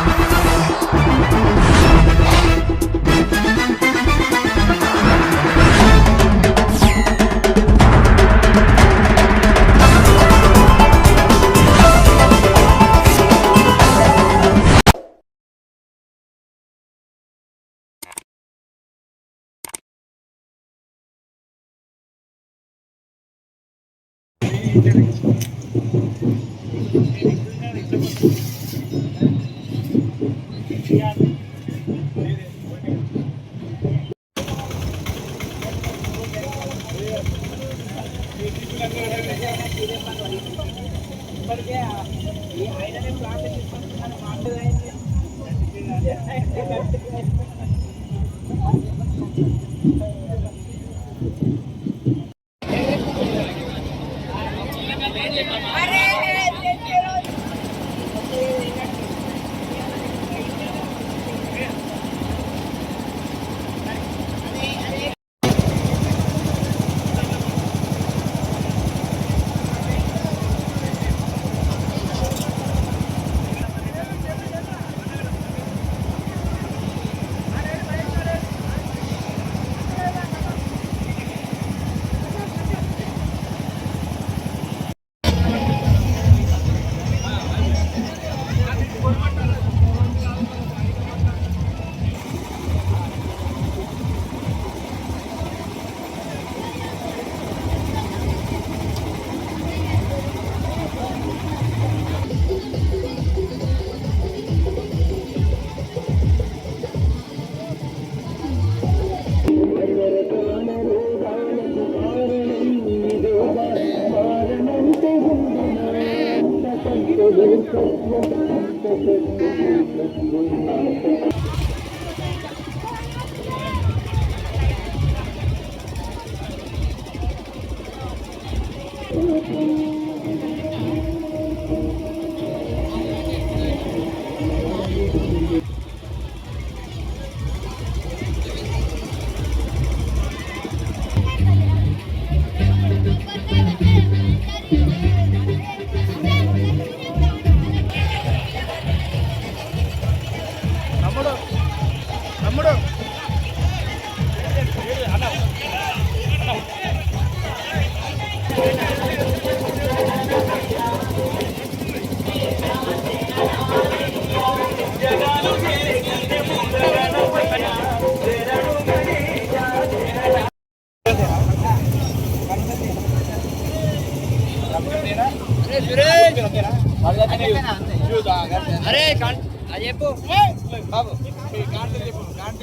Música ఇప్పటికే ఆయననే ప్లాన్ తీసుకుంటున్నాను మాట్లాడాలి Thank you. తమ్ముడు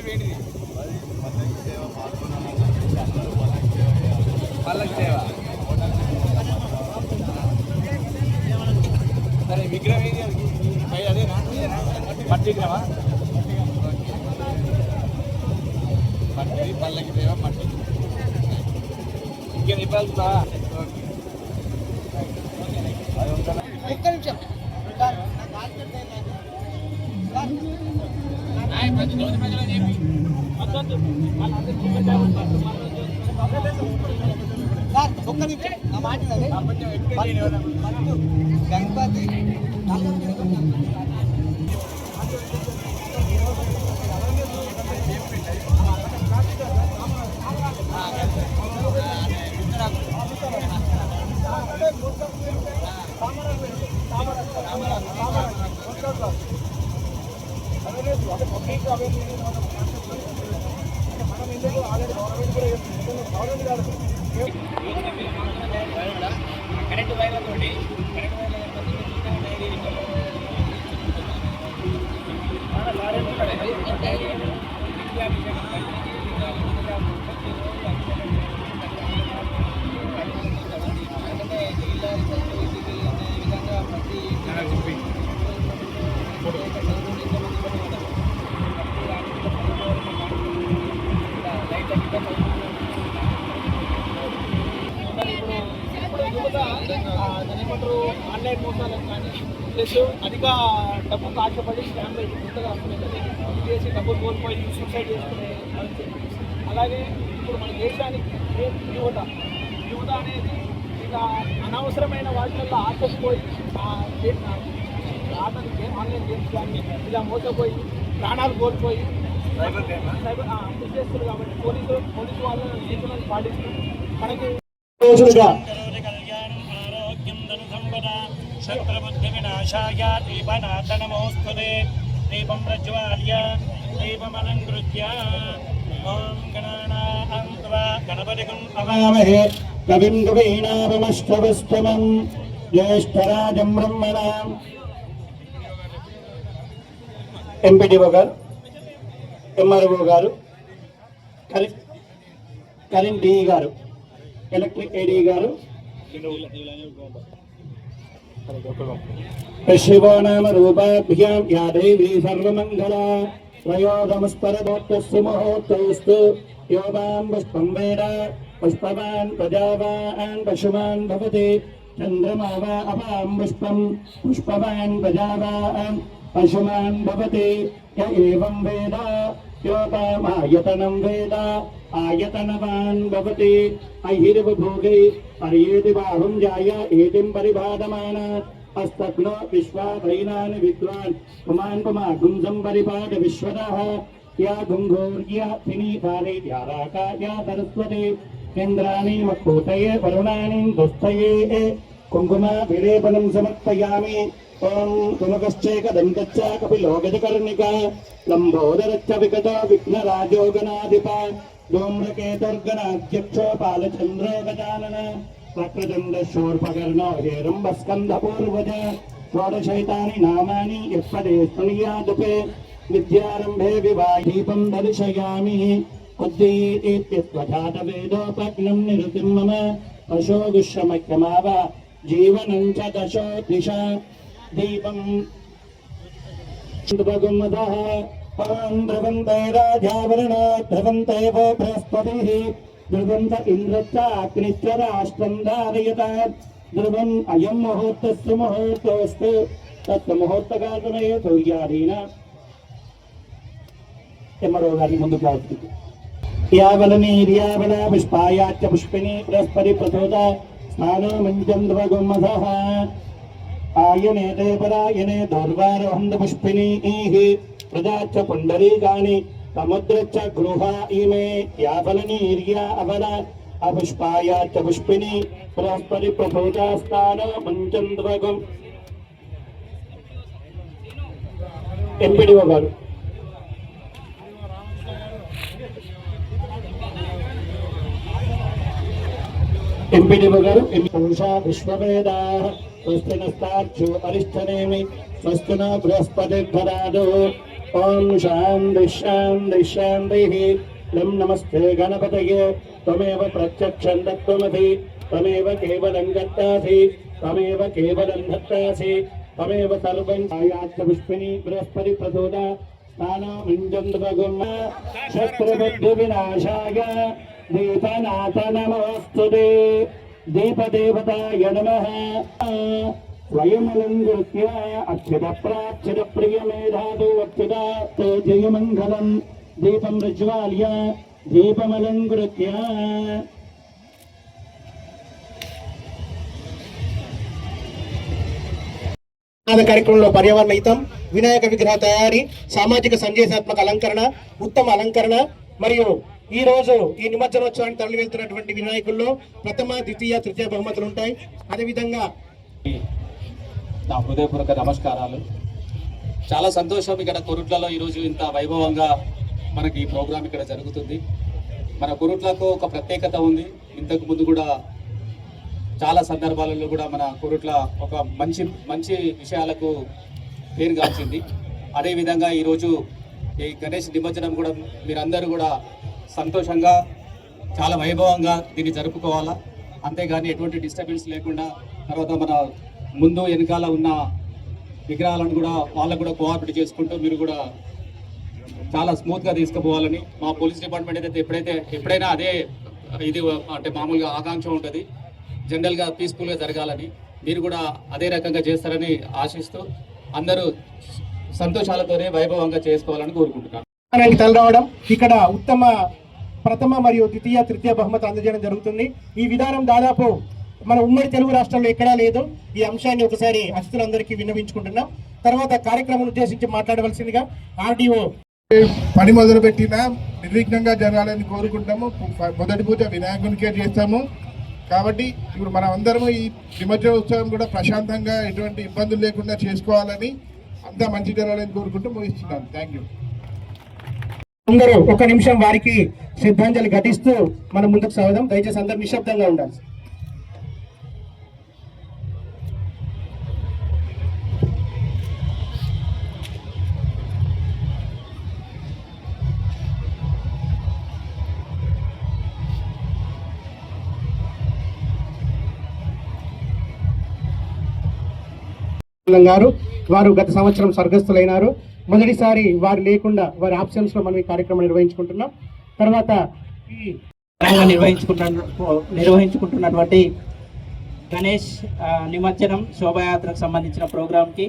చెప్పు ఏంటిది పల్లకి సేవ సరే విగ్రహం ఏది పై అదేనా? మట్టి విగ్రహమా? మట్టి పల్లకి సేవ మట్టి ఇంకేం చెప్పాల్సిందా ఒక్క నిమిషం. సార్ ఒక్క నిమిషం నా మాట వినండి. కొంచెం ఇప్పుడు యువత ఆ, దాన్ని ఏమంటారు ఆన్లైన్ మోసాలకు కానీ ప్లస్ అధిక డబ్బుకు ఆశపడి స్కామ్లు కొత్తగా వస్తున్నాయి చేసి డబ్బులు కోల్పోయి సూసైడ్ చేసుకునే పరిస్థితి అలాగే ఇప్పుడు మన దేశానికి యువత యువత అనేది ఇక అనవసరమైన వాటిల్లో ఆశపోయి ఆ, ఏ- ఆటలు ఆన్లైన్ గేమ్స్ కానీ ఇలా మోసపోయి ప్రాణాలు కోల్పోయి సైబర్ ఆ, ఇది చేస్తారు కాబట్టి పోలీసు పోలీసు వాళ్ళ సూచనలు పాటిస్తూ మనకి రోజులుగా శత్రుబుద్ధి వినాశాయ దీపనాథనమోస్తుతే దీపం ప్రజ్వాల్య దీపమలంకృత్య ఓం గణానాం త్వా గణపతిగుం అవామహే కవిం కవీనామశ్రవస్తమం జ్యేష్ఠరాజం బ్రహ్మణ ఎంపీడీఓ గారు ఎంఆర్ఓ గారు కరెంట్ కరీం డిఈ గారు ఎలక్ట్రిక్ ఏడీ గారు శివనామ రూపాభ్యాం యా దేవీ సర్వమంగళ త్రయోదమస్పరదోత్తస్సు ముహూర్తోస్తు యోగాం పుష్పం चंद्रमा वा अपाम् पुष्पम् पुष्पवान् प्रजा वा वेद योपामायतनम् वेद, आयतनवान् भवति। अहिर्वभोगे अर्येति बाहुं जाय एतिम् परिभाधमान हस्तग्नो विश्वा भैनान् विद्वान्। पुमान् पुमा गुंसम् परिपाट विश्वतः या गुङ्घोर्या फिनीकाले या राका या सरस्वती। ఇంద్రాణి మక్కూతయే వరుణాని దుస్థయే కుంకుమ విలేపనం సమర్పయామి ఓం కుమకశ్చేకదంతచ్చ కపిలో గజకర్ణిక లంబోదరచ్చ వికట విఘ్నరాజోగనాధిప ధూమ్రకేతుర్గణాధ్యక్షో పాలచంద్రో గజానన వక్రచండ శూర్పకర్ణో హేరంబస్కంధపూర్వజ షోడశైతాని నామాని ఎప్పదే స్తునియాదుపే విద్యారంభే వివాహీపం దర్శయామి ఉద్దీత్యత్వజాత వేదోపగ్నం నిరుతిం మమ పశోగుష్యమఖ్యమావ జీవనం చ దశో దిశ దీపం ధ్రువగుమ్మదः పవన్ ధ్రువంతే రాజావరణ ధ్రువంతే वो బృహస్పతిः ధ్రువంత ఇంద్రశ్చ అగ్నిశ్చ రాష్ట్రం ధారయత ధ్రువం అయం ముహూర్తస్సు ముహూర్తోస్తు తత్వ ముహూర్తకాలమే సూర్యాధీన ఎమ్మడో గారి ముందుకు రావచ్చు యావలనీర్యావల పుష్పాయాచ్చ పుష్పిణి బృహస్పతి ప్రచోద స్నానో మంచం ధ్రువగుమ్మధः ఆయనే దేవరాయనే దౌర్వారోహంద పుష్పిణీ ప్రజాచ్చ పుండరీకాని సముద్రచ్చ గృహ ఇమే యాఫలనీర్యా అవల అపుష్పాయాచ్చ పుష్పిణి బృహస్పతి ప్రభూతాస్థాన మంచంద్వగం ఎంపీడీఓ గారు ఎంపీడీఓ గారు పురుషా విశ్వవేద స్వస్తి నస్తాక్షు అరిష్టనేమి స్వస్తి న బృహస్పతి ధరాదు ఓం శాంతి శాంతి శాంతి. లం నమస్తే గణపతయే. త్వమేవ ప్రత్యక్షం దత్వమసి త్వమేవ కేవలం గత్తాసి త్వమేవ కేవలం దత్తాసి. త్వమేవ సర్వం ఆయాచ్చ పుష్పిణి బృహస్పతి ప్రచోద. స్నానమింజంద్రగుమ శత్రుబుద్ధి వినాశాయ. దీపనాథ నమోస్తుతే దీపదేవతాయ నమ. స్వయమలంకృత్య అచ్యుత ప్రాచ్యుత ప్రియమేధాదు అచ్యుత తే జయమంగళం దీపం ప్రజ్వాల్య దీపమలంకృత్య. కార్యక్రమంలో పర్యావరణ హితం వినాయక విగ్రహ తయారీ సామాజిక సందేశాత్మక అలంకరణ ఉత్తమ అలంకరణ మరియు ఈ రోజు ఈ నిమజ్జనోత్సవానికి తరలి వెళ్తున్నటువంటి వినాయకుల్లో ప్రథమ ద్వితీయ తృతీయ బహుమతులు ఉంటాయి. అదేవిధంగా నా హృదయపూర్వక నమస్కారాలు. చాలా సంతోషం ఇక్కడ కొరుట్లలో ఈరోజు ఇంత వైభవంగా మనకి ఈ ప్రోగ్రాం ఇక్కడ జరుగుతుంది. మన కొరుట్లకు ఒక ప్రత్యేకత ఉంది. ఇంతకు ముందు కూడా చాలా సందర్భాలలో కూడా మన కొరుట్ల ఒక మంచి మంచి విషయాలకు పేరుగాంచింది అదేవిధంగా ఈరోజు ఈ గణేష్ నిమజ్జనం కూడా మీరందరూ కూడా సంతోషంగా చాలా వైభవంగా దీన్ని జరుపుకోవాలా? అంతేగాని ఎటువంటి డిస్టర్బెన్స్ లేకుండా తర్వాత మన ముందు వెనకాల ఉన్న విగ్రహాలను కూడా వాళ్ళకు కూడా కోఆపరేట్ చేసుకుంటూ మీరు కూడా చాలా స్మూత్గా తీసుకుపోవాలని మా పోలీస్ డిపార్ట్మెంట్ అయితే ఎప్పుడైతే ఎప్పుడైనా అదే ఇది అంటే మామూలుగా ఆకాంక్ష ఉంటుంది జనరల్గా పీస్ఫుల్గా జరగాలని మీరు కూడా అదే రకంగా చేస్తారని ఆశిస్తూ అందరూ సంతోషాలతోనే వైభవంగా చేసుకోవాలని కోరుకుంటున్నాను. తలరావడం ఇక్కడ ఉత్తమ ప్రథమ మరియు ద్వితీయ తృతీయ బహుమతి అందజేయడం జరుగుతుంది. ఈ విధానం దాదాపు మన ఉమ్మడి తెలుగు రాష్ట్రంలో ఎక్కడా లేదు. ఈ అంశాన్ని ఒకసారి అతిథులందరికీ విన్నవించుకుంటున్నాం. తర్వాత కార్యక్రమం ఉద్దేశించి మాట్లాడవలసిందిగా ఆర్డీఓ పని మొదలు పెట్టినా నిర్విఘ్నంగా జరగాలని కోరుకుంటాము. మొదటి పూజ వినాయకునికే చేస్తాము. కాబట్టి ఇప్పుడు మనం అందరము ఈ నిమజ్జన ఉత్సవం కూడా ప్రశాంతంగా ఎటువంటి ఇబ్బందులు లేకుండా చేసుకోవాలని అంతా మంచి జరగాలని కోరుకుంటూ ముగిస్తున్నాను. Thank you. అందరూ ఒక నిమిషం వారికి శ్రద్ధాంజలి ఘటిస్తూ మనం ముందుకు సాగుదాం. దయచేసి అందరు నిశ్శబ్దంగా ఉండాలి. గారు వారు గత సంవత్సరం స్వర్గస్థులైనారు. మొదటిసారి వారు లేకుండా వారి ఆప్షన్స్లో మనం ఈ కార్యక్రమం నిర్వహించుకుంటున్నాం. తర్వాత ఈ నిర్వహించుకుంటున్న నిర్వహించుకుంటున్నటువంటి గణేష్ నిమజ్జనం శోభాయాత్రకు సంబంధించిన ప్రోగ్రాంకి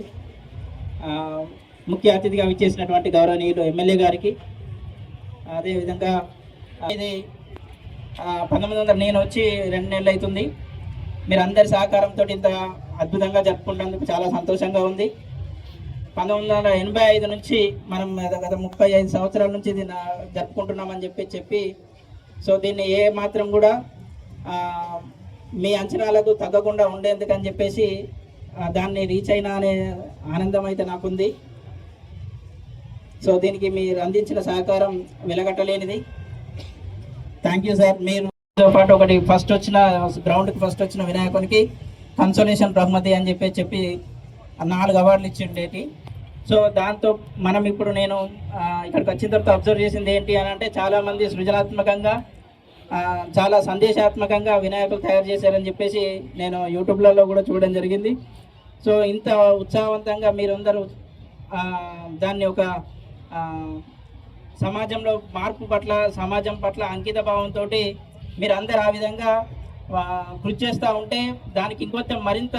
ముఖ్య అతిథిగా విచ్చేసినటువంటి గౌరవనీయులు ఎమ్మెల్యే గారికి అదేవిధంగా ఇది పంతొమ్మిది వందల నేను వచ్చి రెండు నెలలు అవుతుంది. మీరు అందరి సహకారంతో ఇంత అద్భుతంగా జరుపుకుంటున్నందుకు చాలా సంతోషంగా ఉంది. పంతొమ్మిది వందల ఎనభై ఐదు నుంచి మనం గత ముప్పై ఐదు సంవత్సరాల నుంచి దీన్ని జరుపుకుంటున్నామని చెప్పి చెప్పి సో దీన్ని ఏ మాత్రం కూడా మీ అంచనాలకు తగ్గకుండా ఉండేందుకని చెప్పేసి దాన్ని రీచ్ అయినా అనే ఆనందం అయితే నాకుంది. సో దీనికి మీరు అందించిన సహకారం వెలగట్టలేనిది. థ్యాంక్ యూ సార్ మీరుతో పాటు ఒకటి ఫస్ట్ వచ్చిన గ్రౌండ్కి ఫస్ట్ వచ్చిన వినాయకునికి కన్సోలేషన్ బహుమతి అని చెప్పి చెప్పి నాలుగు అవార్డులు ఇచ్చిండేటి. సో దాంతో మనం ఇప్పుడు నేను ఇక్కడికి వచ్చిన తర్వాత అబ్జర్వ్ చేసింది ఏంటి అని అంటే చాలామంది సృజనాత్మకంగా చాలా సందేశాత్మకంగా వినాయకులు తయారు చేశారని చెప్పేసి నేను యూట్యూబ్లలో కూడా చూడడం జరిగింది. సో ఇంత ఉత్సాహవంతంగా మీరందరూ దాన్ని ఒక సమాజంలో మార్పు పట్ల సమాజం పట్ల అంకిత భావంతో మీరు అందరు ఆ విధంగా కృషి చేస్తూ ఉంటే దానికి ఇంకొంచెం మరింత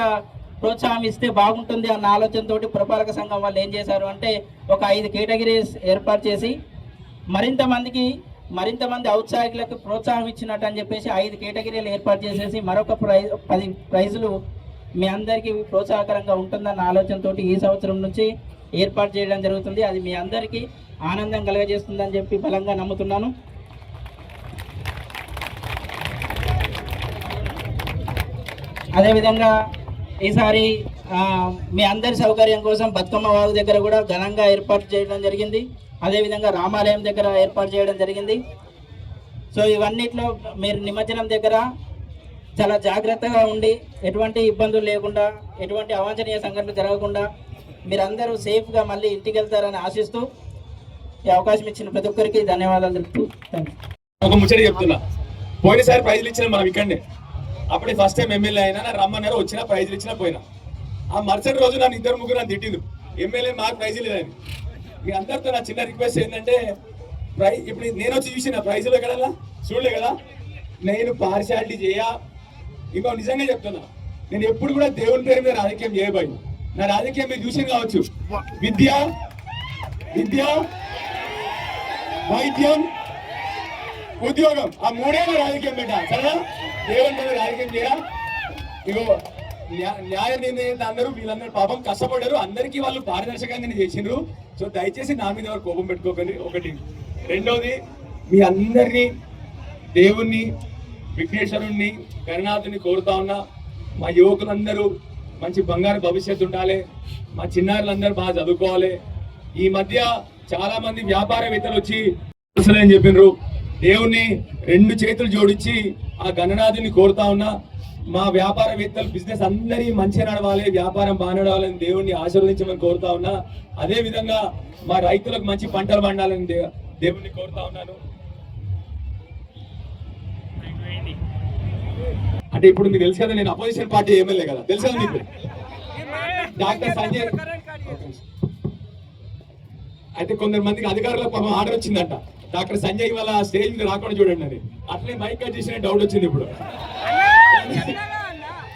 ప్రోత్సాహం ఇస్తే బాగుంటుంది అన్న ఆలోచనతో పురపాలక సంఘం వాళ్ళు ఏం చేశారు అంటే ఒక ఐదు కేటగిరీస్ ఏర్పాటు చేసి మరింత మందికి మరింత మంది ఔత్సాహికులకు ప్రోత్సాహం ఇచ్చినట్టు అని చెప్పేసి ఐదు కేటగిరీలు ఏర్పాటు చేసేసి మరొక ప్రైజ్ పది ప్రైజులు మీ అందరికీ ప్రోత్సాహకరంగా ఉంటుందన్న ఆలోచనతో ఈ సంవత్సరం నుంచి ఏర్పాటు చేయడం జరుగుతుంది. అది మీ అందరికీ ఆనందం కలగజేస్తుందని చెప్పి బలంగా నమ్ముతున్నాను. అదేవిధంగా ఈసారి మీ అందరి సౌకర్యం కోసం బతుకమ్మ వాగు దగ్గర కూడా ఘనంగా ఏర్పాటు చేయడం జరిగింది. అదేవిధంగా రామాలయం దగ్గర ఏర్పాటు చేయడం జరిగింది. సో ఇవన్నిట్లో మీరు నిమజ్జనం దగ్గర చాలా జాగ్రత్తగా ఉండి ఎటువంటి ఇబ్బందులు లేకుండా ఎటువంటి అవాంఛనీయ సంఘటనలు జరగకుండా మీరందరూ సేఫ్గా మళ్ళీ ఇంటికి వెళ్తారని ఆశిస్తూ ఈ అవకాశం ఇచ్చిన ప్రతి ఒక్కరికి ధన్యవాదాలు తెలుపుతూ థ్యాంక్ ఒక ముచ్చట చెప్తున్నా. పోయినసారి ప్రైజ్లు ఇచ్చిన మనం ఇక్కడనే. అప్పుడు ఫస్ట్ టైం ఎమ్మెల్యే అయినా నా రమ్మన్నారు వచ్చిన ప్రైజ్లు ఇచ్చినా పోయినా. ఆ మరుసటి రోజు నన్ను ఇద్దరు ముగ్గురు నన్ను తిట్టింది ఎమ్మెల్యే మాకు ప్రైజులు లేదని మీ అందరితో నా చిన్న రిక్వెస్ట్ ఏంటంటే ప్రైజ్ ఇప్పుడు నేను వచ్చి చూసిన ప్రైజులు ఎక్కడల్లా చూడలే కదా? నేను పార్షాలిటీ చేయ. ఇంకో నిజంగా చెప్తున్నా. నేను ఎప్పుడు కూడా దేవుని పేరు మీద రాజకీయం చేయబోయి నా రాజకీయం మీరు చూసి కావచ్చు. విద్య విద్య వైద్యం ఉద్యోగం. ఆ మూడే రాజకీయం పెట్టా సరేనా? దేవుని రాజకీయం చేయరా? ఇగో న్యాయం న్యాయ అందరూ వీళ్ళందరూ పాపం కష్టపడ్డారు. అందరికీ వాళ్ళు పారదర్శకంగానే చేసిండ్రు. సో దయచేసి నా మీద ఎవరు కోపం పెట్టుకోకండి. ఒకటి. రెండోది మీ అందరినీ దేవుణ్ణి విఘ్నేశ్వరుణ్ణి కరుణాథుని కోరుతా ఉన్నా మా యువకులందరూ మంచి బంగారు భవిష్యత్తు ఉండాలి. మా చిన్నారులందరూ బాగా చదువుకోవాలి. ఈ మధ్య చాలా మంది వ్యాపారవేత్తలు వచ్చి అని చెప్పిండ్రు దేవుణ్ణి రెండు చేతులు జోడించి ఆ గణనాథుని కోరుతా ఉన్నా. మా వ్యాపారవేత్తలు బిజినెస్ అందరి మంచి నడవాలి వ్యాపారం బాగా నడవాలని దేవుణ్ణి ఆశీర్వదించమని కోరుతా ఉన్నా. అదే విధంగా మా రైతులకు మంచి పంటలు పండాలని దేవుణ్ణి కోరుతా ఉన్నాను. అంటే ఇప్పుడు మీకు తెలుసు కదా నేను అపోజిషన్ పార్టీ ఎమ్మెల్యే కదా. తెలుసు కదా మీకు? డాక్టర్ సంజయ్ అయితే కొందరు మందికి అధికారులకు ఆర్డర్ వచ్చిందంట. డాక్టర్ సంజయ్ వాళ్ళ స్టేజ్ మీద రాకుండా చూడండి అని. అట్లే మైక్ కట్ చేసిన డౌట్ వచ్చింది ఇప్పుడు.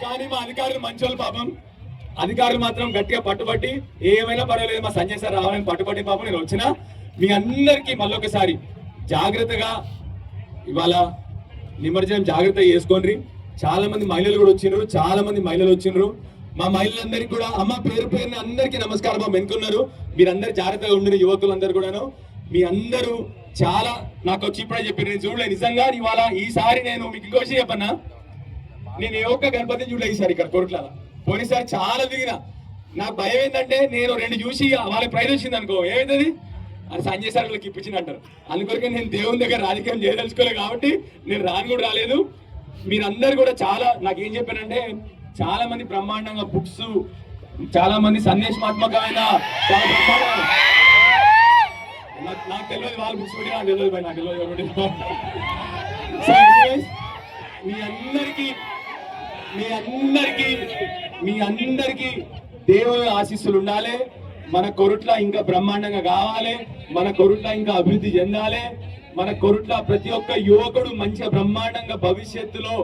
కానీ మా అధికారులు మంచోళ్ళు పాపం. అధికారులు మాత్రం గట్టిగా పట్టుబట్టి ఏమైనా పర్వాలేదు మా సంజయ్ సార్ రావాలని పట్టుబట్టి పాపం నేను వచ్చిన. మీ అందరికీ మళ్ళొకసారి జాగ్రత్తగా ఇవాళ నిమజ్జనం జాగ్రత్త చేసుకోండి. చాలా మంది మహిళలు కూడా వచ్చిండ్రు చాలా మంది మహిళలు వచ్చిండ్రు. మా మహిళలందరికీ కూడా అమ్మ పేరు పేరున అందరికీ నమస్కారం మా వెనుకున్నారు. మీరందరూ జాగ్రత్తగా ఉండిన యువకులందరూ కూడాను. మీ అందరూ చాలా నాకు వచ్చి ఇప్పుడే చెప్పారు నేను చూడలే. నిజంగా ఇవాళ ఈసారి నేను మీకు ఇంకో విషయం చెప్పన్నా. నేను ఏ ఒక్క గణపతిని చూడలే ఈసారి ఇక్కడ కోరుట్ల పోయినసారి చాలా దిగిన. నాకు భయం ఏంటంటే నేను రెండు చూసి వాళ్ళకి ప్రైజ్ వచ్చింది అనుకో. ఏమైతుంది అది సంజయ్ సార్ వాళ్ళకి ఇప్పించింది అంటారు. అందుకొరకే నేను దేవుని దగ్గర రాజకీయం చేయదలుచుకోలేదు కాబట్టి నేను రాని కూడా రాలేదు. మీరందరూ కూడా చాలా నాకు ఏం చెప్పారంటే చాలా మంది బ్రహ్మాండంగా బుక్స్ చాలా మంది సందేశాత్మకమైన చాలా బ్రహ్మాండంగా నాకు తెలియదు వాళ్ళ కూడా నాకు తెలియదు భయ్, నాకు తెలియదు మీ అందరికీ మీ అందరికీ మీ అందరికీ దేవుని ఆశీస్సులు ఉండాలి. మన కొరుట్ల ఇంకా బ్రహ్మాండంగా కావాలి. మన కొరుట్ల ఇంకా అభివృద్ధి చెందాలి. మన కొరుట్ల ప్రతి ఒక్క యువకుడు మంచిగా బ్రహ్మాండంగా భవిష్యత్తులో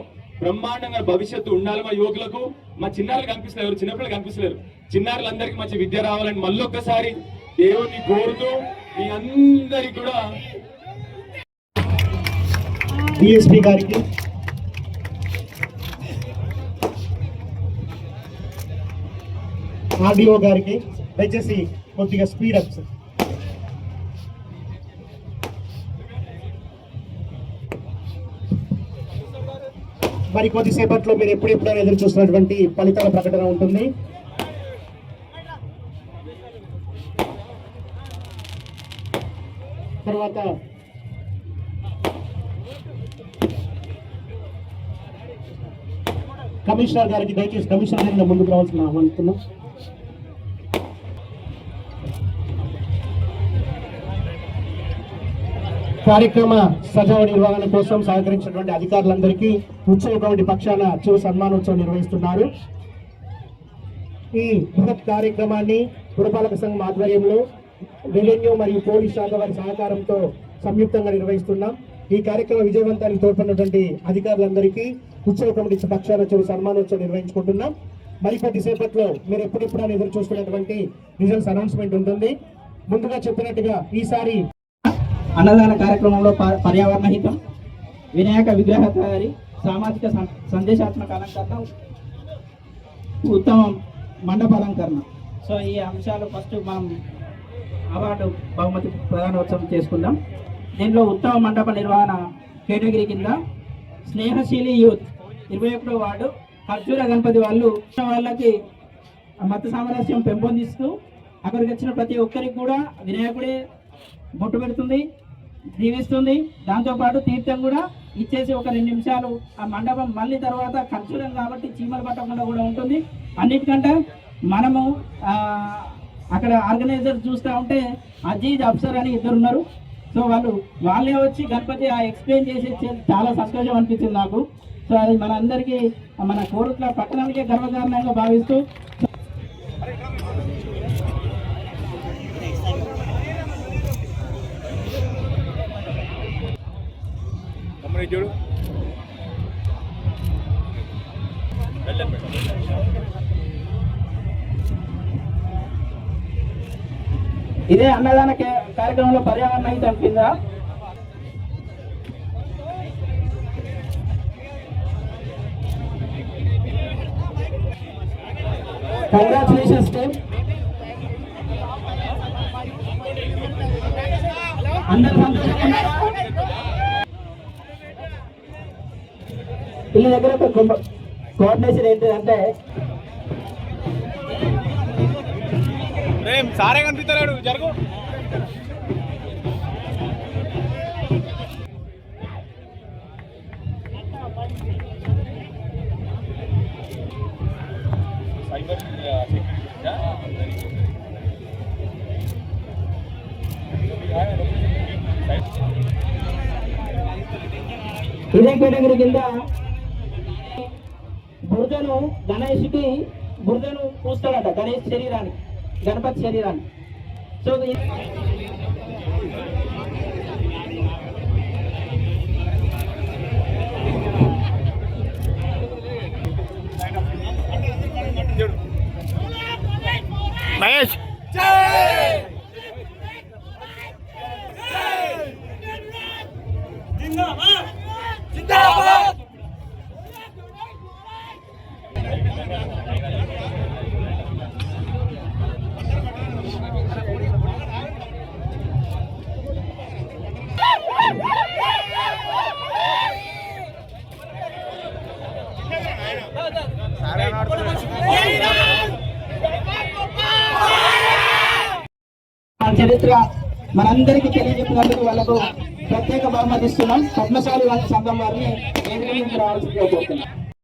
బ్రహ్మాండంగా భవిష్యత్తు ఉండాలి మా యువకులకు. మా చిన్నారులు కనిపిస్తలేరు చిన్నపిల్లలు కనిపిస్తలేరు. చిన్నారులందరికీ మంచి విద్య రావాలని మళ్ళొక్కసారి దేవుణ్ణి కోరుతూ మీ అందరికి కూడా డిఎస్పీ గారికి ఆర్డీఓ గారికి దయచేసి కొద్దిగా స్పీడ్ అప్ సార్. మరి కొద్దిసేపట్లో మీరు ఎప్పుడెప్పుడైనా ఎదురు చూస్తున్నటువంటి ఫలితాల ప్రకటన ఉంటుంది తర్వాత కమిషనర్ గారికి దయచేసి కమిషనర్ గారిని ముందుకు రావాల్సిన ఆహ్వానిస్తున్నాం. కార్యక్రమ సజావ నిర్వహణ కోసం సహకరించినటువంటి అధికారులందరికీ ఉత్సవ కమిటీ పక్షాన చిరు సన్మానోత్సవం నిర్వహిస్తున్నారు. ఈ బృహత్ కార్యక్రమాన్ని పురపాలక సంఘం ఆధ్వర్యంలో రెవెన్యూ మరియు పోలీస్ శాఖ వారి సహకారంతో సంయుక్తంగా నిర్వహిస్తున్నాం. ఈ కార్యక్రమం విజయవంతానికి తోడ్పడినటువంటి అధికారులందరికీ ఉత్సవ కమిటీ పక్షాన చిరు సన్మానోత్సవం నిర్వహించుకుంటున్నాం. మరికొద్ది సేపట్లో మీరు ఎప్పుడెప్పుడు అని ఎదురు చూస్తున్నటువంటి రిజల్ట్స్ అనౌన్స్మెంట్ ఉంటుంది. ముందుగా చెప్పినట్టుగా ఈసారి అన్నదాన కార్యక్రమంలో ప- పర్యావరణ హితం వినాయక విగ్రహ తయారీ సామాజిక సందేశాత్మక అలంకరణ ఉత్తమ మండప అలంకరణ సో ఈ అంశాలు ఫస్ట్ మనం అవార్డు బహుమతి ప్రధానోత్సవం చేసుకుందాం. దీనిలో ఉత్తమ మండప నిర్వహణ కేటగిరీ కింద స్నేహశీలి యూత్ ఇరవై ఒకటో వార్డు ఖర్జూర గణపతి వాళ్ళు వాళ్ళకి మత సామరస్యం పెంపొందిస్తూ అక్కడికి వచ్చిన ప్రతి ఒక్కరికి కూడా వినాయకుడే బొట్టు పెడుతుంది దీవిస్తుంది. దాంతోపాటు తీర్థం కూడా ఇచ్చేసి ఒక రెండు నిమిషాలు ఆ మండపం మళ్ళీ తర్వాత ఖర్చులం కాబట్టి చీమలు పట్టకుండా కూడా ఉంటుంది. అన్నిటికంటే మనము అక్కడ ఆర్గనైజర్ చూస్తూ ఉంటే అజీజ్ అఫ్సర్ అని ఇద్దరు ఉన్నారు. సో వాళ్ళు వాళ్ళే వచ్చి గణపతి ఆ ఎక్స్ప్లెయిన్ చేసి చాలా సంతోషం అనిపించింది నాకు. సో అది మన అందరికీ మన కోరుట్ల పట్టణానికే గర్వకారణంగా భావిస్తూ. ఇదే అన్నదాన కార్యక్రమంలో పర్యావరణ హితం కింద కంగ్రాచులేషన్స్ టీమ్ అందరు సంతోషంగా వీళ్ళ దగ్గర ఒక కోఆర్డినేషన్ ఏంటిదంటే సారే కనిపిస్తలేడు జరుగు. ఇదే కేటగిరీ కింద బురదను గణేష్కి బురదను పూస్తాడట గణేష్ శరీరానికి. గణపతి శరీరానికి సో ఇది- మహేష్ చరిత్ర అందరికీ తెలియజెప్పినందుకు వాళ్ళకు ప్రత్యేక బహుమతి ఇస్తున్నాం పద్మశాలి సంఘం వారిని వేదిక మీద రావాల్సిందిగా కోరుతున్నాం.